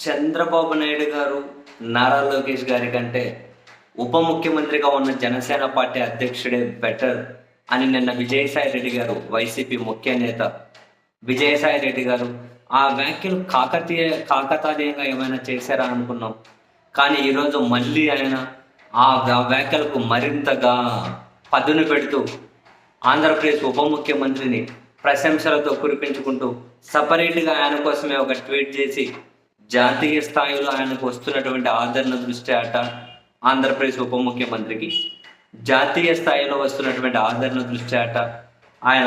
చంద్రబాబు నాయుడు గారు నారా లోకేష్ గారి కంటే ఉప ముఖ్యమంత్రిగా ఉన్న జనసేన పార్టీ అధ్యక్షుడే బెటర్ అని నిన్న విజయసాయి రెడ్డి గారు వైసీపీ ముఖ్య నేత విజయసాయి రెడ్డి గారు ఆ వ్యాఖ్యలు కాకతీయ కాకతాళీయంగా ఏమైనా చేశారా అనుకున్నాం. కానీ ఈరోజు మళ్ళీ ఆయన ఆ వ్యాఖ్యలకు మరింతగా పదును పెడుతూ ఆంధ్రప్రదేశ్ ఉప ముఖ్యమంత్రిని ప్రశంసలతో కురిపించుకుంటూ సపరేట్గా ఆయన కోసమే ఒక ట్వీట్ చేసి జాతీయ స్థాయిలో ఆయనకు వస్తున్నటువంటి ఆదరణ దృష్ట్యా అట ఆంధ్రప్రదేశ్ ఉప ముఖ్యమంత్రికి జాతీయ స్థాయిలో వస్తున్నటువంటి ఆదరణ దృష్ట్యా అట ఆయన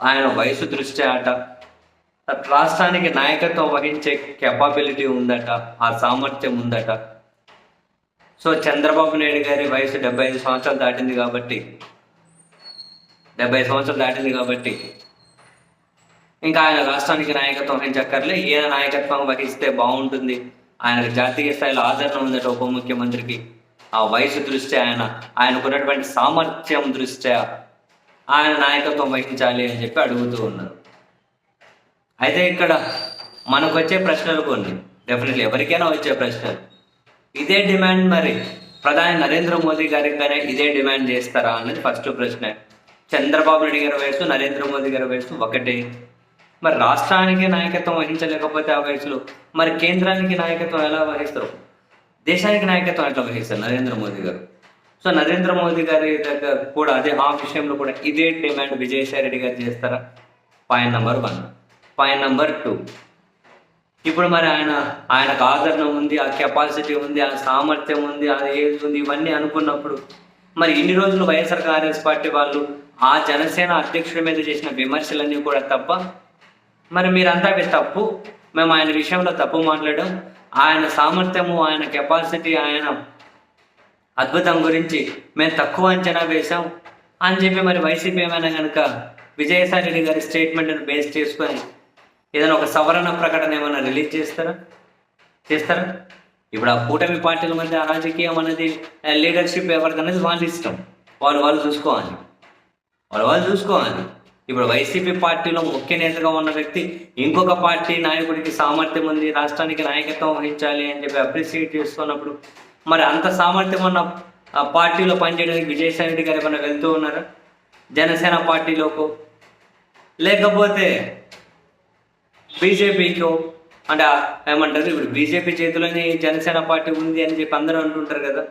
ఆయన వయసు దృష్ట్యా అట రాష్ట్రానికి నాయకత్వం వహించే కెపాబిలిటీ ఉందట ఆ సామర్థ్యం ఉందట. సో చంద్రబాబు నాయుడు గారి వయసు డెబ్బై ఐదు సంవత్సరాలు దాటింది కాబట్టి డెబ్బై సంవత్సరాలు దాటింది కాబట్టి ఇంకా ఆయన రాష్ట్రానికి నాయకత్వం వహించక్కర్లే ఈయన నాయకత్వం వహిస్తే బాగుంటుంది? ఆయనకు జాతీయ స్థాయిలో ఆదరణ ఉందట ఉప ముఖ్యమంత్రికి. ఆ వయసు దృష్ట్యా ఆయన? ఆయనకున్నటువంటి సామర్థ్యం దృష్ట్యా ఆయన నాయకత్వం వహించాలి అని చెప్పి అడుగుతూ ఉన్నారు. అయితే ఇక్కడ మనకు వచ్చే ప్రశ్నలు కొన్ని. డెఫినెట్లీ ఎవరికైనా వచ్చే ప్రశ్నలు. ఇదే డిమాండ్ మరి ప్రధాని నరేంద్ర మోదీ గారికి కానీ ఇదే డిమాండ్ చేస్తారా అనేది ఫస్ట్ ప్రశ్న. చంద్రబాబు నాయుడు గారి వయసు నరేంద్ర మోదీ గారి వయసు ఒకటే. మరి రాష్ట్రానికి నాయకత్వం వహించలేకపోతే ఆ వయసులో మరి కేంద్రానికి నాయకత్వం ఎలా వహిస్తారు? దేశానికి నాయకత్వం ఎట్లా వహిస్తారు నరేంద్ర మోదీ గారు? సో నరేంద్ర మోదీ గారి దగ్గర కూడా అదే ఆ విషయంలో కూడా ఇదే డిమాండ్ విజయసాయి రెడ్డి గారు చేస్తారా? Point number one. Point number two. ఇప్పుడు మరి ఆయన ఆయనకు ఆదరణ ఉంది ఆ కెపాసిటీ ఉంది ఆ సామర్థ్యం ఉంది ఆ ఏజ్ ఉంది ఇవన్నీ అనుకున్నప్పుడు మరి ఇన్ని రోజులు వైఎస్ఆర్ కాంగ్రెస్ పార్టీ వాళ్ళు ఆ జనసేన అధ్యక్షుడి మీద చేసిన విమర్శలన్నీ కూడా తప్ప మరి మీరంతా అవి తప్పు. మేము ఆయన విషయంలో తప్పు మాట్లాడడం ఆయన సామర్థ్యము ఆయన కెపాసిటీ ఆయన అద్భుతం గురించి మేము తక్కువ అంచనా వేశాం. అని చెప్పి మరి వైసీపీ ఏమైనా కనుక విజయసాయి రెడ్డి గారి స్టేట్మెంట్ని బేస్ చేసుకొని ఏదైనా ఒక సవరణ ప్రకటన ఏమైనా రిలీజ్ చేస్తారా? చేస్తారా? ఇప్పుడు ఆ కూటమి పార్టీల మధ్య రాజకీయం అనేది లీడర్షిప్ ఎవరికనేది వాళ్ళు వాళ్ళ ఇష్టం. వాళ్ళు వాళ్ళు చూసుకోవాలి. వాళ్ళు వాళ్ళు చూసుకోవాలి. ఇప్పుడు వైసీపీ పార్టీలో ముఖ్య నేతగా ఉన్న వ్యక్తి ఇంకొక పార్టీ నాయకుడికి సామర్థ్యం ఉంది రాష్ట్రానికి నాయకత్వం వహించాలి అని చెప్పి అప్రిషియేట్ చేస్తున్నప్పుడు మరి అంత సామర్థ్యం ఉన్న ఆ పార్టీలో పనిచేయడానికి విజయసాయి రెడ్డి గారు ఏమైనా వెళ్తూ ఉన్నారా? జనసేన పార్టీలోకో? లేకపోతే బీజేపీకో? అంటే ఏమంటారు? ఇప్పుడు బీజేపీ చేతిలోనే జనసేన పార్టీ ఉంది అని చెప్పి అందరూ అంటుంటారు కదా.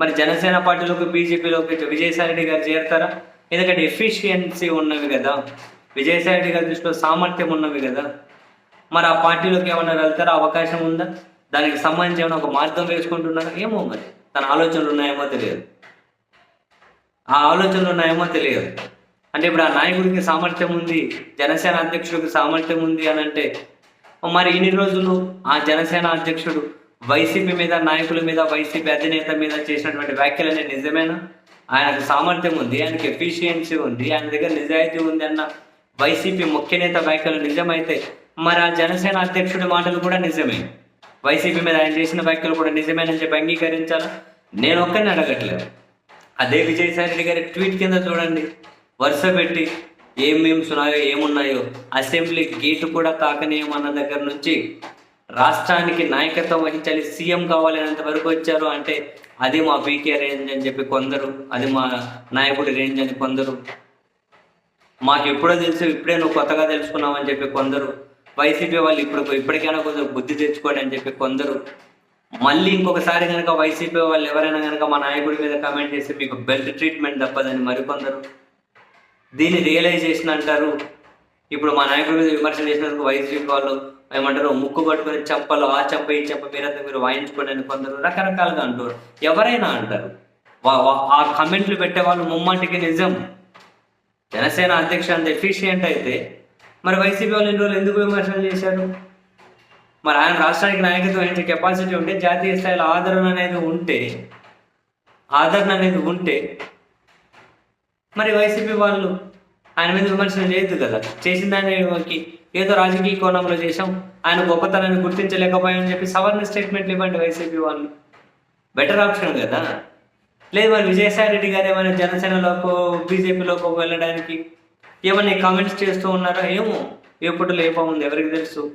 మరి జనసేన పార్టీలోకి బీజేపీలోకి విజయసాయి రెడ్డి గారు చేరతారా? ఎందుకంటే ఎఫిషియన్సీ ఉన్నవి కదా. విజయసాయి గారి దృష్టిలో సామర్థ్యం ఉన్నవి కదా. మరి ఆ పార్టీలోకి ఏమైనా వెళ్తారా? అవకాశం ఉందా? దానికి సంబంధించి ఏమైనా ఒక మార్గం వేసుకుంటున్నారా? ఏమో మరి. తన ఆలోచనలు ఉన్నాయేమో తెలియదు. ఆ ఆలోచనలు ఉన్నాయేమో తెలియదు. అంటే ఇప్పుడు ఆ నాయకుడికి సామర్థ్యం ఉంది జనసేన అధ్యక్షుడికి సామర్థ్యం ఉంది అని అంటే మరి ఇన్ని రోజులు ఆ జనసేన అధ్యక్షుడు వైసీపీ మీద నాయకుల మీద వైసీపీ అధినేత మీద చేసినటువంటి వ్యాఖ్యలన్నీ నిజమేనా? ఆయనకు సామర్థ్యం ఉంది ఆయనకి ఎఫిషియన్సీ ఉంది ఆయన దగ్గర నిజాయితీ ఉంది అన్న వైసీపీ ముఖ్య నేత వ్యాఖ్యలు నిజమైతే మరి ఆ జనసేన అధ్యక్షుడి మాటలు కూడా నిజమే. వైసీపీ మీద ఆయన చేసిన వ్యాఖ్యలు కూడా నిజమేనని చెప్పి అంగీకరించాలా? నేను ఒక్కరిని అడగట్లేదు. అదే విజయసాయి రెడ్డి గారి ట్వీట్ కింద చూడండి. వరుస పెట్టి ఏమేమి ఉన్నాయో ఏమున్నాయో అసెంబ్లీ గేటు కూడా తాకనీయమన్న దగ్గర నుంచి రాష్ట్రానికి నాయకత్వం వహించాలి సీఎం కావాలనేంత వరకు వచ్చారు అంటే అది మా పీకే రేంజ్ అని చెప్పి కొందరు అది మా నాయకుడి రేంజ్ అని కొందరు. మాకు ఎప్పుడో తెలుసు ఇప్పుడే నువ్వు కొత్తగా తెలుసుకున్నావు అని చెప్పి కొందరు. వైసీపీ వాళ్ళు ఇప్పుడు ఇప్పటికైనా కొంచెం బుద్ధి తెచ్చుకోండి అని చెప్పి కొందరు. మళ్ళీ ఇంకొకసారి కనుక వైసీపీ వాళ్ళు ఎవరైనా కనుక మా నాయకుడి మీద కామెంట్ చేస్తే మీకు బెల్ట్ ట్రీట్మెంట్ తప్పదని మరికొందరు. దీన్ని రియలైజేషన్ అంటారు. ఇప్పుడు మా నాయకుడి మీద విమర్శలు చేసినందుకు వైసీపీ వాళ్ళు ఏమంటారు? ముక్కు పట్టుకొని చెంపలు ఆ చెంప ఈ చెంప మీరంతా మీరు వాయించుకోండి అని కొందరు రకరకాలుగా అంటారు. ఎవరైనా అంటారు. ఆ కమెంట్లు పెట్టే వాళ్ళు ముమ్మంటికి నిజం. జనసేన అధ్యక్ష అంత ఎఫిషియంట్ అయితే మరి వైసీపీ వాళ్ళు ఇన్ని రోజులు ఎందుకు విమర్శలు చేశారు? మరి ఆయన రాష్ట్రానికి నాయకత్వం వహించే కెపాసిటీ ఉంటే జాతీయ స్థాయిలో ఆదరణ అనేది ఉంటే ఆదరణ అనేది ఉంటే మరి వైసీపీ వాళ్ళు ఆయన మీద విమర్శనం చేయొద్దు కదా. చేసిన దానికి ఏదో రాజకీయ కోణంలో చేశాం. ఆయన గొప్పతనాన్ని గుర్తించలేకపోయామని చెప్పి సవర్ణ స్టేట్మెంట్లు ఇవ్వండి వైసీపీ వాళ్ళు. బెటర్ ఆప్షన్ కదా. లేదు మరి విజయసాయి రెడ్డి గారు ఏమైనా జనసేనలోకో బీజేపీలోకో వెళ్ళడానికి ఏమైనా కామెంట్స్ చేస్తూ ఉన్నారా? ఏమో. ఏ పుట్టలో ఏ ఎవరికి తెలుసు?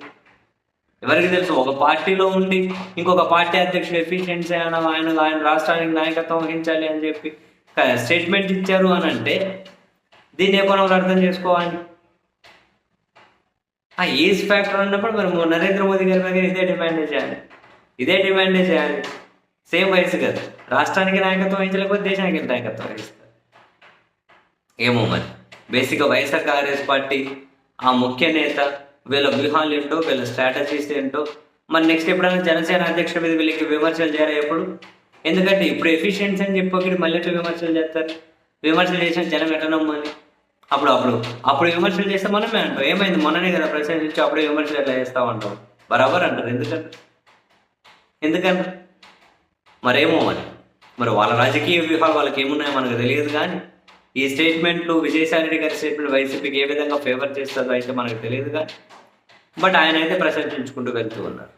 ఎవరికి తెలుసు? ఒక పార్టీలో ఉండి ఇంకొక పార్టీ అధ్యక్షుడు ఎఫిషియన్సీ ఆయన ఆయన ఆయన రాష్ట్రానికి నాయకత్వం వహించాలి అని చెప్పి స్టేట్మెంట్ ఇచ్చారు అని అంటే దీన్ని ఏ కోణంలో అర్థం చేసుకోవాలి? ఆ ఏజ్ ఫ్యాక్టర్ ఉన్నప్పుడు మరి నరేంద్ర మోదీ గారి దగ్గర ఇదే డిమాండ్ చేయాలి. ఇదే డిమాండ్ చేయాలి. సేమ్ వయసు కదా. రాష్ట్రానికి నాయకత్వం వహించలేకపోతే దేశానికి నాయకత్వం వహిస్తారు? ఏమో మరి. బేసిక్గా వైఎస్ఆర్ కాంగ్రెస్ పార్టీ ఆ ముఖ్య నేత వీళ్ళ వ్యూహాలు ఏంటో వీళ్ళ స్ట్రాటజీస్ ఏంటో మరి నెక్స్ట్ ఎప్పుడైనా జనసేన అధ్యక్షుడి మీద వీళ్ళకి విమర్శలు చేయాలి ఎప్పుడు? ఎందుకంటే ఇప్పుడు ఎఫిషియన్సీ అని చెప్పి మళ్ళీ విమర్శలు చేస్తారు? విమర్శలు చేసిన జనం ఎట్టనమ్మని అప్పుడు అప్పుడు. అప్పుడు విమర్శలు చేస్తే మనమే అంటాం ఏమైంది? మొన్ననే కదా ప్రశ్నించి అప్పుడు విమర్శలు ఎట్లా చేస్తావు అంటాం బరాబర్ అంటారు. ఎందుకంటే ఎందుకంటే మరేమో మరి. మరి వాళ్ళ రాజకీయ వ్యూహాలు వాళ్ళకి ఏమున్నాయో మనకు తెలియదు కానీ ఈ స్టేట్మెంట్లు విజయసాయి రెడ్డి గారి స్టేట్మెంట్ వైసీపీకి ఏ విధంగా ఫేవర్ చేస్తుందో అయితే మనకు తెలియదు కానీ బట్ ఆయన అయితే ప్రశంసించుకుంటూ వెళ్తూ ఉన్నారు.